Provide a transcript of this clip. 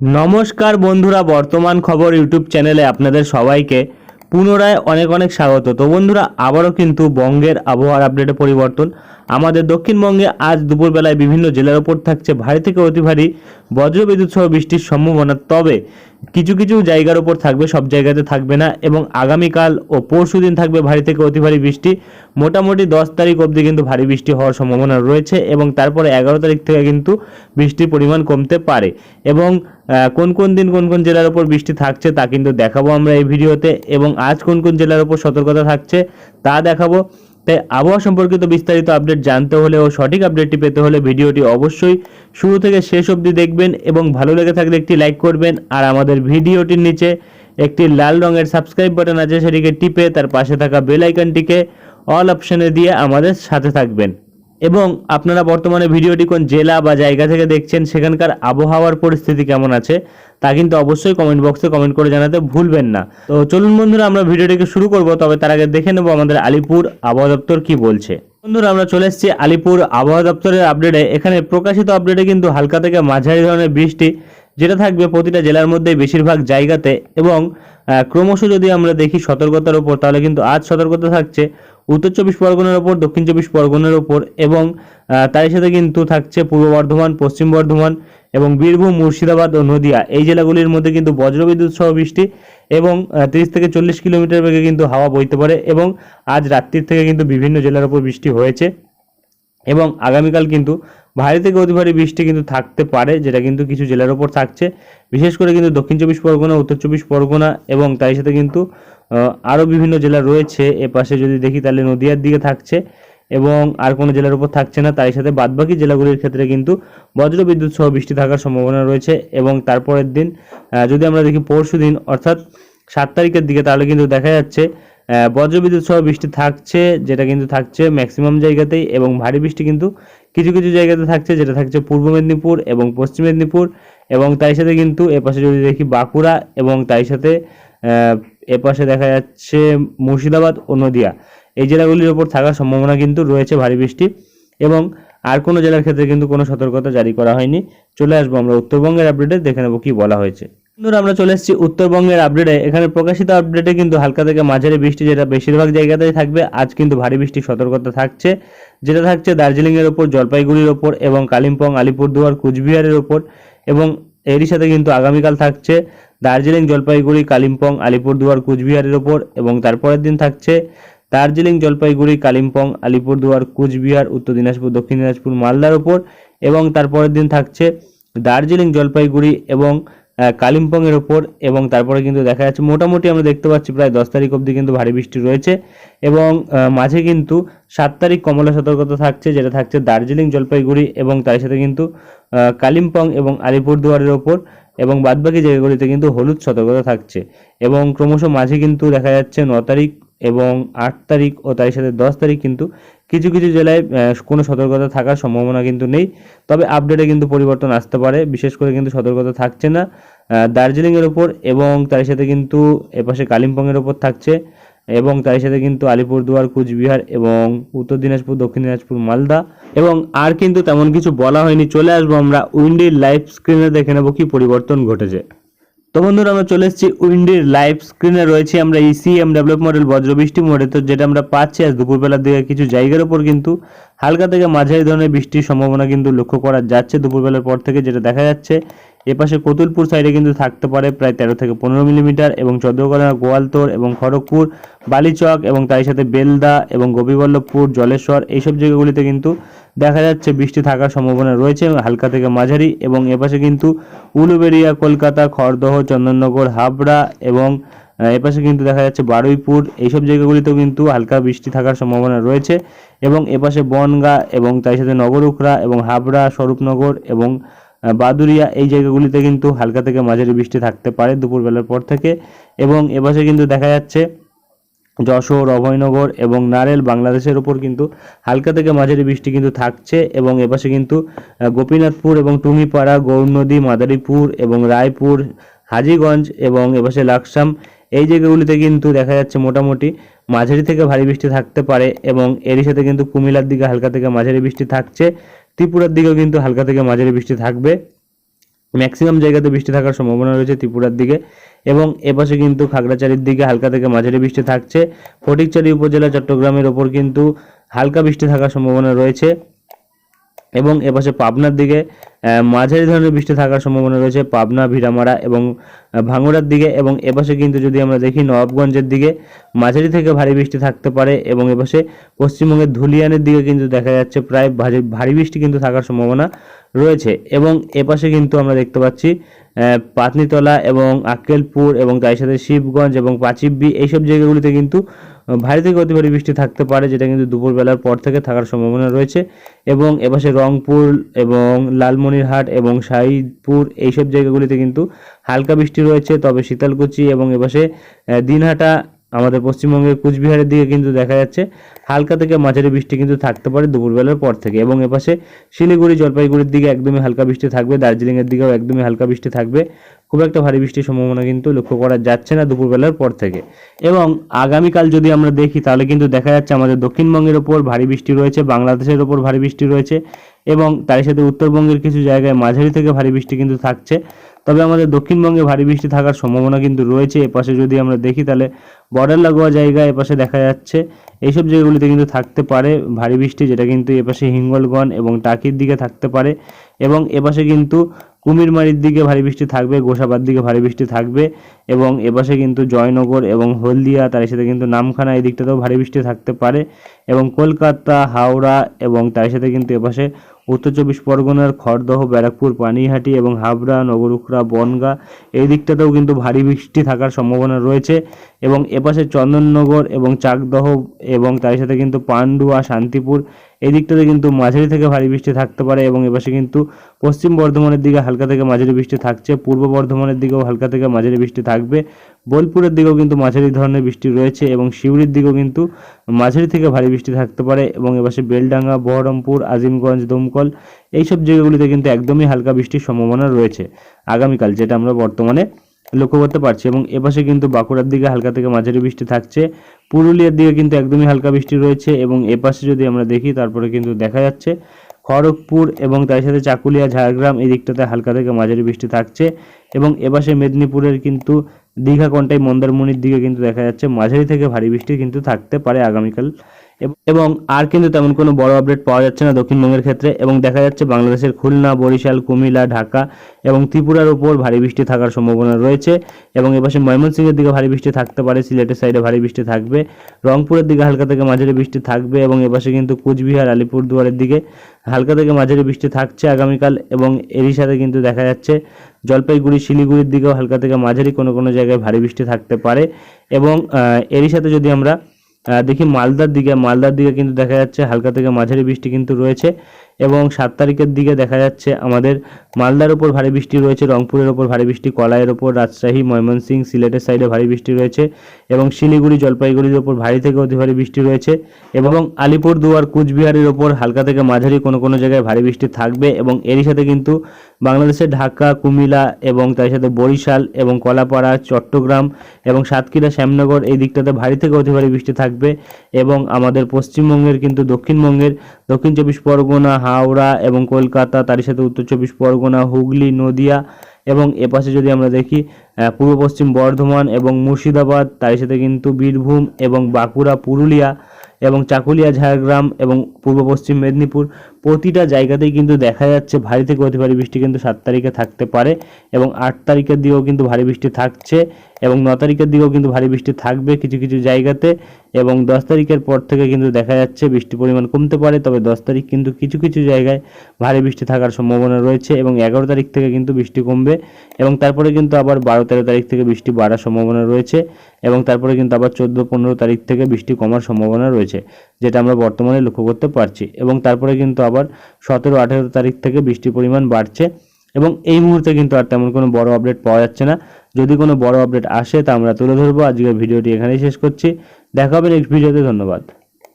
নমস্কার বন্ধুরা, বর্তমান খবর ইউটিউব চ্যানেলে আপনাদের সবাইকে পুনরায় অনেক অনেক স্বাগত। তো বন্ধুরা, আবারও কিন্তু বঙ্গের আবহাওয়ার আপডেটে পরিবর্তন। আমাদের দক্ষিণবঙ্গে আজ দুপুরবেলায় বিভিন্ন জেলার ওপর থাকছে ভারী থেকে অতি ভারী বজ্রবিদ্যুৎ সহ বৃষ্টির সম্ভাবনা। তবে কিছু কিছু জায়গার ওপর থাকবে, সব জায়গাতে থাকবে না এবং আগামীকাল ও পরশু দিন থাকবে ভারী থেকে অতি ভারী বৃষ্টি। মোটামুটি দশ তারিখ অবধি কিন্তু ভারী বৃষ্টি হওয়ার সম্ভাবনা রয়েছে এবং তারপরে এগারো তারিখ থেকে কিন্তু বৃষ্টির পরিমাণ কমতে পারে এবং কোন কোন দিন কোন কোন জেলার ওপর বৃষ্টি থাকছে তা কিন্তু দেখাবো আমরা এই ভিডিওতে এবং আজ কোন কোন জেলার ওপর সতর্কতা থাকছে তা দেখাবো। তাই আবহাওয়া সম্পর্কিত বিস্তারিত আপডেট জানতে হলে ও সঠিক আপডেটটি পেতে হলে ভিডিওটি অবশ্যই শুরু থেকে শেষ অবধি দেখবেন এবং ভালো লেগে থাকলে একটি লাইক করবেন। আর আমাদের ভিডিওটির নিচে একটি লাল রঙের সাবস্ক্রাইব বাটন আছে, সেটিকে টিপে তার পাশে থাকা বেল আইকনটিকে অল অপশনে দিয়ে আমাদের সাথে থাকবেন। এবং আপনারা বর্তমানে ভিডিওটি কোন জেলা বা জায়গা থেকে দেখছেন, সেখানকার আবহাওয়ার পরিস্থিতি কেমন আছে, তা কিন্তু অবশ্যই কমেন্ট বক্সে কমেন্ট করে জানাতে ভুলবেন না। তো চলুন বন্ধুরা, আমরা ভিডিওটিকে শুরু করব, তবে তার আগে দেখে নেব আমাদের আলিপুর আবহাওয়া দপ্তর কি বলছে। বন্ধুরা, আমরা চলে এসেছি আলিপুর আবহাওয়া দপ্তরের আপডেটে এখানে প্রকাশিত আপডেটে কিন্তু হালকা থেকে মাঝারি ধরনের বৃষ্টি, যেটা থাকবে প্রতিটা জেলার মধ্যে বেশিরভাগ জায়গাতে এবং ক্রমশ যদি আমরা দেখি সতর্কতার উপর, তাহলে কিন্তু আজ সতর্কতা থাকছে। উত্তর চব্বিশ পরগনার ওপর, দক্ষিণ চব্বিশ পরগনার ওপর এবং তারই সাথে কিন্তু থাকছে পূর্ব বর্ধমান, পশ্চিম বর্ধমান এবং বীরভূম, মুর্শিদাবাদ ও নদিয়া। এই জেলাগুলির মধ্যে কিন্তু বজ্রবিদ্যুৎ সহ বৃষ্টি এবং তিরিশ থেকে চল্লিশ কিলোমিটার বেগে কিন্তু হাওয়া বইতে পারে এবং আজ রাত্রির থেকে কিন্তু বিভিন্ন জেলার ওপর বৃষ্টি হয়েছে এবং আগামীকাল কিন্তু ভারী থেকে অতি ভারী বৃষ্টি কিন্তু থাকতে পারে, যেটা কিন্তু কিছু জেলার ওপর থাকছে। বিশেষ করে কিন্তু দক্ষিণ চব্বিশ পরগনা, উত্তর চব্বিশ পরগনা এবং তার সাথে কিন্তু আরও বিভিন্ন জেলা রয়েছে। এ পাশে যদি দেখি তাহলে নদিয়ার দিকে থাকছে এবং আর কোনো জেলার উপর থাকছে না। তার সাথে বাদবাকি জেলাগুলির ক্ষেত্রে কিন্তু বজ্রবিদ্যুৎ সহ বৃষ্টি থাকার সম্ভাবনা রয়েছে এবং তারপরের দিন যদি আমরা দেখি পরশু দিন, অর্থাৎ সাত তারিখের দিকে, তাহলে কিন্তু দেখা যাচ্ছে বজ্রবিদ্যুৎ সহ বৃষ্টি থাকছে, যেটা কিন্তু থাকছে ম্যাক্সিমাম জায়গাতেই এবং ভারী বৃষ্টি কিন্তু কিছু কিছু জায়গাতে থাকছে, যেটা থাকছে পূর্ব মেদিনীপুর এবং পশ্চিম মেদিনীপুর এবং তাই সাথে কিন্তু এপাশে যদি দেখি বাঁকুড়া এবং তাই সাথে এপাশে দেখা যাচ্ছে মুর্শিদাবাদ ও নদিয়া। এই জেলাগুলির ওপর থাকার সম্ভাবনা কিন্তু রয়েছে ভারী বৃষ্টি এবং আর কোনো জেলার ক্ষেত্রে কিন্তু কোনো সতর্কতা জারি করা হয়নি। চলে আসব আমরা উত্তরবঙ্গের আপডেটে দেখে নেব কি বলা হয়েছে। বন্ধুরা, আমরা চলে এসেছি উত্তরবঙ্গের আপডেটে এখানে প্রকাশিত আপডেটে কিন্তু হালকা থেকে মাঝারি বৃষ্টি যেটা বেশিরভাগ জায়গাতেই থাকবে, আজ কিন্তু ভারী বৃষ্টির সতর্কতা থাকছে। যেটা থাকছে দার্জিলিংয়ের ওপর, জলপাইগুড়ির ওপর এবং কালিম্পং, আলিপুরদুয়ার, কুচবিহারের ওপর এবং এরই সাথে কিন্তু আগামীকাল থাকছে। দার্জিলিং জলপাইগুড়ি, কালিম্পং, আলিপুরদুয়ার, কুচবিহারের ওপর এবং তারপরের দিন থাকছে দার্জিলিং জলপাইগুড়ি, কালিম্পং, আলিপুরদুয়ার, কুচবিহার, উত্তর দিনাজপুর, দক্ষিণ দিনাজপুর, মালদার ওপর এবং তারপরের দিন থাকছে দার্জিলিং জলপাইগুড়ি এবং কালিম্পংয়ের ওপর এবং তারপরে কিন্তু দেখা যাচ্ছে মোটামুটি আমরা দেখতে পাচ্ছি প্রায় দশ তারিখ অবধি কিন্তু ভারী বৃষ্টি রয়েছে এবং মাঝে কিন্তু সাত তারিখ কমলা সতর্কতা থাকছে, যেটা থাকছে দার্জিলিং, জলপাইগুড়ি এবং তার সাথে কিন্তু কালিম্পং এবং আলিপুরদুয়ারের ওপর এবং বাদবাকি জায়গাগুলিতে কিন্তু হলুদ সতর্কতা থাকছে এবং ক্রমশ মাঝে কিন্তু দেখা যাচ্ছে ন তারিখ এবং আট তারিখ ও তার সাথে দশ তারিখ কিন্তু কিছু কিছু জেলায় কোনো সতর্কতা থাকার সম্ভাবনা কিন্তু নেই। তবে আপডেটে কিন্তু পরিবর্তন আসতে পারে। বিশেষ করে কিন্তু সতর্কতা থাকছে না দার্জিলিংয়ের ওপর এবং তার সাথে কিন্তু এপাশে কালিম্পংয়ের ওপর থাকছে এবং তার সাথে কিন্তু আলিপুরদুয়ার, কুচবিহার এবং উত্তর দিনাজপুর, দক্ষিণ দিনাজপুর, মালদা এবং আর কিন্তু তেমন কিছু বলা হয়নি। চলে আসব আমরা উইন্ডির লাইভ স্ক্রিনে, দেখে নেব কি পরিবর্তন ঘটেছে। তো বন্ধুরা, আমরা চলে এসেছি উইন্ডির লাইভ স্ক্রিনে রয়েছে আমরা ইসিএম ডেভেলপ মডেল বজ্রবৃষ্টি মোডে। তো যেটা আমরা পাচ্ছি আজ দুপুরবেলার দিকে কিছু জায়গার উপর কিন্তু হালকা থেকে মাঝারি ধরনের বৃষ্টির সম্ভাবনা কিন্তু লক্ষ্য করা যাচ্ছে। দুপুরবেলার পর থেকে যেটা দেখা যাচ্ছে এপাশে কতুলপুর সাইডে কিন্তু থাকতে পারে প্রায় তেরো থেকে পনেরো মিলিমিটার এবং চন্দ্রকোনা গোয়ালতোর এবং খড়গপুর, বালিচক এবং তার সাথে বেলদা এবং গোপীবল্লভপুর, জলেশ্বর এইসব জায়গাগুলিতে কিন্তু দেখা যাচ্ছে বৃষ্টি থাকার সম্ভাবনা রয়েছে হালকা থেকে মাঝারি এবং এপাশে কিন্তু উলুবেড়িয়া, কলকাতা, খড়দহ, চন্দননগর, হাবড়া এবং এপাশে কিন্তু দেখা যাচ্ছে বারুইপুর এইসব জায়গাগুলিতেও কিন্তু হালকা বৃষ্টি থাকার সম্ভাবনা রয়েছে এবং এপাশে বনগা এবং তার সাথে নগরুখরা এবং হাবড়া, স্বরূপনগর এবং বাদুরিয়া এই জায়গাগুলিতে কিন্তু হালকা থেকে মাঝারি বৃষ্টি থাকতে পারে দুপুরবেলার পর থেকে এবং এপাশে কিন্তু দেখা যাচ্ছে যশোর, অভয়নগর এবং নারেল বাংলাদেশের উপর কিন্তু হালকা থেকে মাঝারি বৃষ্টি কিন্তু থাকছে এবং এপাশে কিন্তু গোপীনাথপুর এবং টুঙ্গিপাড়া গৌরনদী মাদারীপুর এবং রায়পুর, হাজিগঞ্জ এবং এপাশে লাকসাম এই জায়গাগুলিতে কিন্তু দেখা যাচ্ছে মোটামুটি মাঝারি থেকে ভারী বৃষ্টি থাকতে পারে এবং এরই সাথে কিন্তু কুমিল্লার দিকে হালকা থেকে মাঝারি বৃষ্টি থাকছে। ত্রিপুরার দিকেও কিন্তু হালকা থেকে মাঝারি বৃষ্টি থাকবে। ম্যাক্সিমাম জায়গাতে বৃষ্টি থাকার সম্ভাবনা রয়েছে ত্রিপুরার দিকে এবং এপাশে কিন্তু খাগড়াছড়ির দিকে হালকা থেকে মাঝারি বৃষ্টি থাকছে। ফটিকচারি উপজেলা চট্টগ্রামের ওপর কিন্তু হালকা বৃষ্টি থাকার সম্ভাবনা রয়েছে। এবং এপাশে পাবনার দিকে মাঝারি ধরনের বৃষ্টি থাকার সম্ভাবনা রয়েছে, পাবনা, ভিড়ামারা এবং ভাঙড়ার দিকে এবং এপাশে কিন্তু যদি আমরা দেখি নবাবগঞ্জের দিকে, মাঝারি থেকে ভারী বৃষ্টি থাকতে পারে এবং এপাশে পশ্চিমবঙ্গের ধুলিয়ানের দিকে কিন্তু দেখা যাচ্ছে প্রায় ভারী ভারী বৃষ্টি কিন্তু থাকার সম্ভাবনা রয়েছে এবং এপাশে কিন্তু আমরা দেখতে পাচ্ছি পাতনিতলা এবং আক্কেলপুর এবং তার সাথে শিবগঞ্জ এবং পাচিব্বি, এইসব জায়গাগুলিতে কিন্তু ভারী থেকে অতি ভারী বৃষ্টি থাকতে পারে, যেটা কিন্তু দুপুরবেলার পর থেকে থাকার সম্ভাবনা রয়েছে। এবং এপাশে রংপুর এবং লালমনিরহাট এবং শাহিদপুর এইসব জায়গাগুলিতে কিন্তু হালকা বৃষ্টি রয়েছে, তবে শীতলকুচি এবং এপাশে দিনহাটা আমাদের পশ্চিমবঙ্গের কুচবিহারের দিকে কিন্তু দেখা যাচ্ছে, হালকা থেকে মাঝারি বৃষ্টি কিন্তু থাকতে পারে দুপুরবেলার পর থেকে এবং এপাশে শিলিগুড়ি, জলপাইগুড়ির দিকে একদমই হালকা বৃষ্টি থাকবে, দার্জিলিংয়ের দিকেও একদমই হালকা বৃষ্টি থাকবে। খুব একটা ভারী বৃষ্টির সম্ভাবনা কিন্তু লক্ষ্য করা যাচ্ছে না দুপুরবেলার পর থেকে। এবং আগামীকাল যদি আমরা দেখি, তাহলে কিন্তু দেখা যাচ্ছে আমাদের দক্ষিণবঙ্গের ওপর ভারী বৃষ্টি রয়েছে, বাংলাদেশের ওপর ভারী বৃষ্টি রয়েছে এবং তার সাথে উত্তরবঙ্গের কিছু জায়গায় মাঝারি থেকে ভারী বৃষ্টি কিন্তু থাকছে। তবে আমাদের দক্ষিণবঙ্গে ভারী বৃষ্টি থাকার সম্ভাবনা কিন্তু রয়েছে। এপাশে যদি আমরা দেখি, তাহলে বর্ডার লাগোয়া জায়গা এপাশে দেখা যাচ্ছে। এইসব জায়গাগুলিতে কিন্তু থাকতে পারে ভারী বৃষ্টি, যেটা কিন্তু এপাশে হিঙ্গলগঞ্জ এবং টাকির দিকে থাকতে পারে। এবং এপাশে কিন্তু কুমিরমারির দিকে ভারী বৃষ্টি থাকবে, গোসাবার দিকে ভারী বৃষ্টি থাকবে এবং এপাশে কিন্তু জয়নগর এবং হলদিয়া, তার সাথে কিন্তু নামখানা এই দিকটাতেও ভারী বৃষ্টি থাকতে পারে এবং কলকাতা, হাওড়া এবং তার সাথে কিন্তু এপাশে উত্তর চব্বিশ পরগনার খড়দহ, ব্যারাকপুর, পানিহাটি এবং হাবড়া নগরুখরা বনগা এই দিকটাতেও কিন্তু ভারী বৃষ্টি থাকার সম্ভাবনা রয়েছে এবং এপাশে চন্দননগর এবং চাকদহ এবং তার সাথে কিন্তু পান্ডুয়া, শান্তিপুর এই দিকটাতে কিন্তু মাঝারি থেকে ভারী বৃষ্টি থাকতে পারে এবং এপাশে কিন্তু পশ্চিম বর্ধমানের দিকে হালকা থেকে মাঝারি বৃষ্টি থাকছে, পূর্ব বর্ধমানের দিকেও হালকা থেকে মাঝারি বৃষ্টি থাকবে। বোলপুরের দিকেও কিন্তু মাঝারি ধরনের বৃষ্টি রয়েছে এবং সিউড়ির দিকেও কিন্তু মাঝারি থেকে ভারী বৃষ্টি থাকতে পারে এবং এপাশে বেলডাঙ্গা, বহরমপুর, আজিমগঞ্জ, দমকল এইসব জায়গাগুলিতে কিন্তু একদমই হালকা বৃষ্টির সম্ভাবনা রয়েছে আগামীকাল, যেটা আমরা বর্তমানে লক্ষ্য করতে পারছি এবং এপাশে কিন্তু বাঁকুড়ার দিকে হালকা থেকে মাঝারি বৃষ্টি থাকছে, পুরুলিয়ার দিকে কিন্তু একদমই হালকা বৃষ্টি রয়েছে এবং এপাশে যদি আমরা দেখি তারপরে কিন্তু দেখা যাচ্ছে খড়গপুর এবং তার সাথে চাকুলিয়া, ঝাড়গ্রাম এই দিকটাতে হালকা থেকে মাঝারি বৃষ্টি থাকছে এবং এপাশে মেদিনীপুরের কিন্তু দীঘা কোনটাই মন্দারমণির দিকে কিন্তু দেখা যাচ্ছে, মাঝারি থেকে ভারী বৃষ্টি কিন্তু থাকতে পারে আগামীকাল। এব- আর কিন্তু তেমন কোনো বড় আপডেট পাওয়া যাচ্ছে না দক্ষিণবঙ্গের ক্ষেত্রে এবং দেখা যাচ্ছে বাংলাদেশের খুলনা, বরিশাল, কুমিল্লা, ঢাকা এবং ত্রিপুরার উপর ভারী বৃষ্টি থাকার সম্ভাবনা রয়েছে এবং এপাশে ময়মনসিংহের দিকে ভারী বৃষ্টি থাকতে পারে, সিলেটের সাইডে ভারী বৃষ্টি থাকবে, রংপুরের দিকে হালকা থেকে মাঝারি বৃষ্টি থাকবে এবং এপাশে কিন্তু কুচবিহার, আলিপুরদুয়ারের দিকে হালকা থেকে মাঝারি বৃষ্টি থাকছে আগামীকাল এবং এরই সাথে কিন্তু দেখা যাচ্ছে জলপাইগুড়ি, শিলিগুড়ির দিকেও হালকা থেকে মাঝারি কোনো কোনো জায়গায় ভারী বৃষ্টি থাকতে পারে এবং এরই সাথে যদি আমরা দেখি মালদার দিকে মালদার দিকে কিন্তু দেখা যাচ্ছে হালকা থেকে মাঝারি বৃষ্টি কিন্তু রয়েছে। এবং সাত তারিখের দিকে দেখা যাচ্ছে আমাদের মালদার ওপর ভারী বৃষ্টি রয়েছে, রংপুরের ওপর ভারী বৃষ্টি, কলাইয়ের ওপর রাজশাহী, ময়মনসিংহ, সিলেটের সাইডে ভারী বৃষ্টি রয়েছে এবং শিলিগুড়ি, জলপাইগুড়ির ওপর ভারী থেকে অতি ভারী বৃষ্টি রয়েছে এবং আলিপুরদুয়ার, কুচবিহারের ওপর হালকা থেকে মাঝারি কোনো কোনো জায়গায় ভারী বৃষ্টি থাকবে এবং এরই সাথে কিন্তু বাংলাদেশের ঢাকা কুমিলা এবং তার সাথে বরিশাল এবং কলাপাড়া, চট্টগ্রাম এবং সাতক্ষীরা, শ্যামনগর এই দিকটাতে ভারী থেকে অতি ভারী বৃষ্টি থাকবে এবং আমাদের পশ্চিমবঙ্গের কিন্তু দক্ষিণবঙ্গের দক্ষিণ চব্বিশ পরগনা হাওড়া এবং কলকাতা, তারই সাথে উত্তর চব্বিশ পরগনা, হুগলি, নদিয়া এবং এপাশে যদি আমরা দেখি পূর্ব পশ্চিম বর্ধমান এবং মুর্শিদাবাদ, তারই সাথে কিন্তু বীরভূম এবং বাঁকুড়া, পুরুলিয়া এবং চাকুলিয়া, ঝাড়গ্রাম এবং পূর্ব পশ্চিম মেদিনীপুর প্রতিটা জায়গাতেই কিন্তু দেখা যাচ্ছে ভারী থেকে অতি ভারী বৃষ্টি কিন্তু সাত তারিখে থাকতে পারে এবং আট তারিখের দিকেও কিন্তু ভারী বৃষ্টি থাকছে এবং ন তারিখের দিকেও কিন্তু ভারী বৃষ্টি থাকবে কিছু কিছু জায়গাতে এবং দশ তারিখের পর থেকে কিন্তু দেখা যাচ্ছে বৃষ্টির পরিমাণ কমতে পারে, তবে দশ তারিখ কিন্তু কিছু কিছু জায়গায় ভারী বৃষ্টি থাকার সম্ভাবনা রয়েছে এবং এগারো তারিখ থেকে কিন্তু বৃষ্টি কমবে এবং তারপরে কিন্তু আবার বারো তেরো তারিখ থেকে বৃষ্টি বাড়ার সম্ভাবনা রয়েছে এবং তারপরে কিন্তু আবার চোদ্দ, পনেরো তারিখ থেকে বৃষ্টি কমার সম্ভাবনা রয়েছে, যেটা আমরা বর্তমানে লক্ষ্য করতে পারছি। এবং তারপরে কিন্তু আবার সতেরো, আঠেরো তারিখ থেকে বৃষ্টির পরিমাণ বাড়ছে এবং এই মুহূর্তে কিন্তু আর তেমন কোনো বড় আপডেট পাওয়া যাচ্ছে না। যদি কোনো বড় আপডেট আসে তা আমরা তুলে ধরবো। আজকের ভিডিওটি এখানেই শেষ করছি। দেখা হবে নেক্সট ভিডিওতে। ধন্যবাদ।